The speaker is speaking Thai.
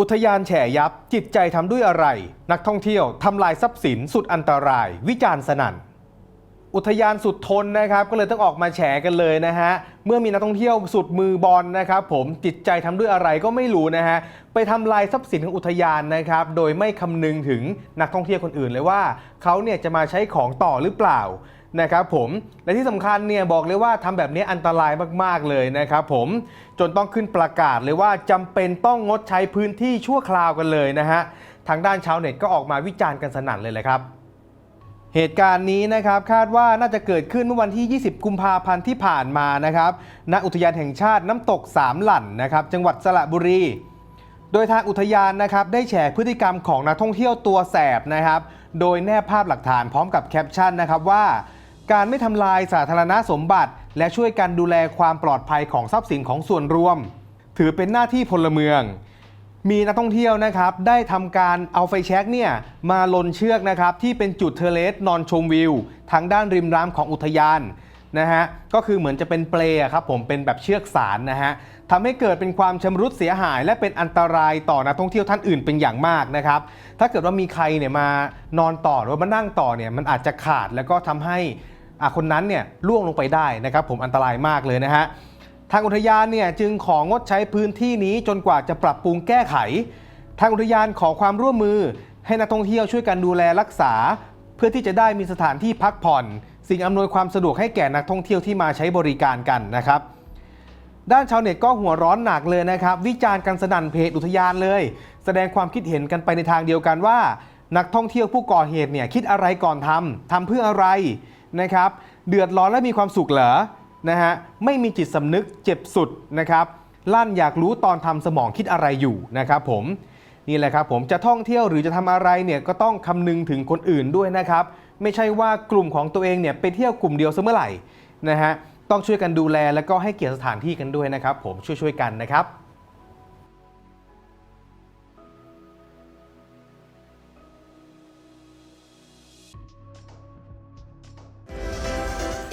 อุทยานแฉยับ จิตใจทำด้วยอะไร นักท่องเที่ยวทำลายทรัพย์สินสุดอันตราย วิจารณ์สนั่น อุทยานสุดทนนะครับ ก็เลยต้องออกมาแฉกันเลยนะฮะ เมื่อมีนักท่องเที่ยวสุดมือบอลนะครับ ผมจิตใจทำด้วยอะไรก็ไม่รู้นะฮะไปทำลายทรัพย์สินของอุทยานนะครับ โดยไม่คำนึงถึงนักท่องเที่ยวคนอื่นเลยว่าเขาเนี่ยจะมาใช้ของต่อหรือเปล่า นะครับผมและที่สำคัญเนี่ยบอกเลยว่าทำแบบนี้อันตรายมากๆเลยนะครับผมจนต้องขึ้นประกาศเลยว่าจำเป็นต้องงดใช้พื้นที่ชั่วคราวกันเลยนะฮะทางด้านชาวเน็ตก็ออกมาวิจารณ์กันสนั่นเลยแหละครับเหตุการณ์นี้นะครับคาดว่าน่าจะเกิดขึ้นเมื่อวันที่ 20 กุมภาพันธ์ที่ผ่านมานะครับณอุทยานแห่งชาติน้ำตกสามหลั่นนะครับจังหวัดสระบุรี โดยทางอุทยานนะครับได้แฉพฤติกรรมของนักท่องเที่ยวตัวแสบนะครับ โดยแนบภาพหลักฐานพร้อมกับแคปชั่นนะครับว่า การไม่ทำลายสาธารณสมบัติ และช่วยกันดูแลความปลอดภัยของทรัพย์สินของส่วนรวม ถือเป็นหน้าที่พลเมือง มีนักท่องเที่ยวนะครับ ได้ทำการเอาไฟแช็กเนี่ยมาลนเชือกนะครับ ที่เป็นจุดเทเลสนอนชมวิวทางด้านริมน้ำของอุทยานนะฮะก็คือเหมือนจะเป็นเปลอะครับผมเป็นแบบเชือกสารนะฮะทำให้เกิดเป็นความชำรุดเสียหาย และเป็นอันตรายต่อนักท่องเที่ยวท่านอื่นเป็นอย่างมากนะครับ ถ้าเกิดว่ามีใครเนี่ยมานอนต่อหรือว่ามานั่งต่อเนี่ยมันอาจจะขาดแล้วก็ทำให้ คนนั้นเนี่ยล่วงลงไปได้นะครับผมอันตรายมากเลยนะฮะทางอุทยานเนี่ยจึงของงดใช้พื้นที่นี้จนกว่าจะปรับปรุงแก้ไข ทางอุทยานขอความร่วมมือ ให้นักท่องเที่ยวช่วยกันดูแลรักษา เพื่อที่จะได้มีสถานที่พักผ่อน สิ่งอำนวยความสะดวกให้แก่นักท่องเที่ยวที่มาใช้บริการกันนะครับ ด้านชาวเน็ตก็หัวร้อนหนักเลยนะครับ วิจารณ์กันสนั่นเพจอุทยานเลย แสดงความคิดเห็นกันไปในทางเดียวกันว่า นักท่องเที่ยวผู้ก่อเหตุเนี่ยคิดอะไรก่อนทำทำเพื่ออะไร นะครับ เดือดร้อนและมีความสุขเหรอนะฮะไม่มีจิตสำนึกเจ็บสุดนะครับลั่นอยากรู้ตอนทำสมองคิดอะไรอยู่นะครับผมนี่แหละครับผมจะท่องเที่ยวหรือจะทำอะไรเนี่ยก็ต้องคำนึงถึงคนอื่นด้วยนะครับ ไม่ใช่ว่ากลุ่มของตัวเองเนี่ยไปเที่ยวกลุ่มเดียวเสมอไหร่นะฮะต้องช่วยกันดูแลแล้วก็ให้เกียรติสถานที่กันด้วยนะครับ ผมช่วยๆกันนะครับ